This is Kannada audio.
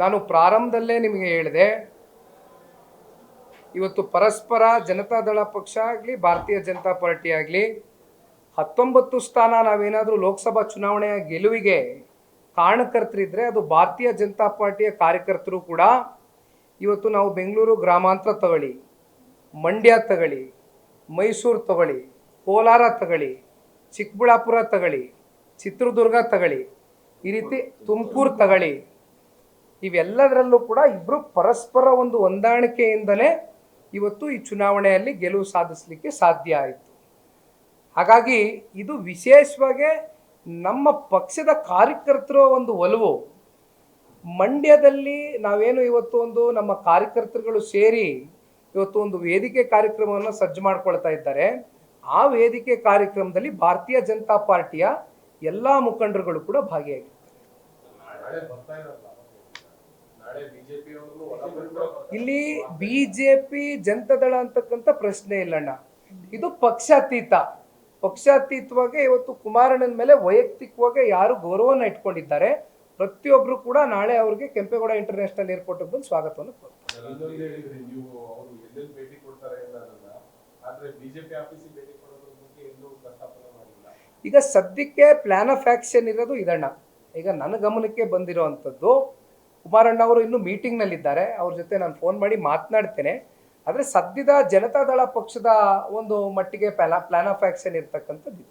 ನಾನು ಪ್ರಾರಂಭದಲ್ಲೇ ನಿಮಗೆ ಹೇಳಿದೆ, ಇವತ್ತು ಪರಸ್ಪರ ಜನತಾದಳ ಪಕ್ಷ ಆಗಲಿ, ಭಾರತೀಯ ಜನತಾ ಪಾರ್ಟಿ ಆಗಲಿ, ಹತ್ತೊಂಬತ್ತು ಸ್ಥಾನ ನಾವೇನಾದರೂ ಲೋಕಸಭಾ ಚುನಾವಣೆಯ ಗೆಲುವಿಗೆ ಕಾರಣಕರ್ತರಿದ್ದರೆ ಅದು ಭಾರತೀಯ ಜನತಾ ಪಾರ್ಟಿಯ ಕಾರ್ಯಕರ್ತರು ಕೂಡ ಇವತ್ತು ನಾವು ಬೆಂಗಳೂರು ಗ್ರಾಮಾಂತರ ತಗೊಳ್ಳಿ, ಮಂಡ್ಯ ತಗೊಳ್ಳಿ, ಮೈಸೂರು ತಗೊಳ್ಳಿ, ಕೋಲಾರ ತಗೊಳ್ಳಿ, ಚಿಕ್ಕಬಳ್ಳಾಪುರ ತಗೊಳ್ಳಿ, ಚಿತ್ರದುರ್ಗ ತಗೊಳ್ಳಿ, ಈ ರೀತಿ ತುಮಕೂರು ತಗೊಳ್ಳಿ. ಇವೆಲ್ಲದರಲ್ಲೂ ಕೂಡ ಇಬ್ಬರು ಪರಸ್ಪರ ಒಂದು ಹೊಂದಾಣಿಕೆಯಿಂದಲೇ ಇವತ್ತು ಈ ಚುನಾವಣೆಯಲ್ಲಿ ಗೆಲುವು ಸಾಧಿಸಲಿಕ್ಕೆ ಸಾಧ್ಯ ಆಯಿತು. ಹಾಗಾಗಿ ಇದು ವಿಶೇಷವಾಗಿ ನಮ್ಮ ಪಕ್ಷದ ಕಾರ್ಯಕರ್ತರ ಒಂದು ಒಲವು. ಮಂಡ್ಯದಲ್ಲಿ ನಾವೇನು ಇವತ್ತು ಒಂದು ನಮ್ಮ ಕಾರ್ಯಕರ್ತರುಗಳು ಸೇರಿ ಇವತ್ತು ಒಂದು ವೇದಿಕೆ ಕಾರ್ಯಕ್ರಮವನ್ನು ಸಜ್ಜು ಮಾಡ್ಕೊಳ್ತಾ ಇದ್ದಾರೆ. ಆ ವೇದಿಕೆ ಕಾರ್ಯಕ್ರಮದಲ್ಲಿ ಭಾರತೀಯ ಜನತಾ ಪಾರ್ಟಿಯ ಎಲ್ಲ ಮುಖಂಡರುಗಳು ಕೂಡ ಭಾಗಿಯಾಗಿದ್ದಾರೆ ನಾಳೆ ಬರ್ತಾ ಇರಲ್ಲ ನಾಳೆ ಬಿಜೆಪಿ ಅವ್ರನ್ನು ಒಳಗೊಂಡು ಇಲ್ಲಿ ಬಿಜೆಪಿ ಜನತಾದಳ ಅಂತಕ್ಕಂಥ ಪ್ರಶ್ನೆ ಇಲ್ಲಣ್ಣ ಇದು ಪಕ್ಷಾತೀತ. ಪಕ್ಷಾತೀತವಾಗಿ ಇವತ್ತು ಕುಮಾರಣ್ಣನ ಮೇಲೆ ವೈಯಕ್ತಿಕವಾಗಿ ಯಾರು ಗೌರವನ ಇಟ್ಕೊಂಡಿದ್ದಾರೆ ಪ್ರತಿಯೊಬ್ರು ಕೂಡ ನಾಳೆ ಅವ್ರಿಗೆ ಕೆಂಪೇಗೌಡ ಇಂಟರ್ನ್ಯಾಷನಲ್ ಏರ್ಪೋರ್ಟ್ ಬಂದು ಸ್ವಾಗತವನ್ನು ಈಗ ಸದ್ಯಕ್ಕೆ ಪ್ಲಾನ್ ಆಫ್ ಆಕ್ಷನ್ ಇರೋದು ಇದಣ್ಣ. ಈಗ ನನ್ನ ಗಮನಕ್ಕೆ ಬಂದಿರೋವಂಥದ್ದು ಕುಮಾರಣ್ಣ ಅವರು ಇನ್ನೂ ಮೀಟಿಂಗ್ನಲ್ಲಿದ್ದಾರೆ ಅವ್ರ ಜೊತೆ ನಾನು ಫೋನ್ ಮಾಡಿ ಮಾತನಾಡ್ತೇನೆ. ಆದರೆ ಸದ್ಯದ ಜನತಾದಳ ಪಕ್ಷದ ಒಂದು ಮಟ್ಟಿಗೆ ಪ್ಲಾನ್ ಆಫ್ ಆಕ್ಷನ್ ಇರ್ತಕ್ಕಂಥದ್ದು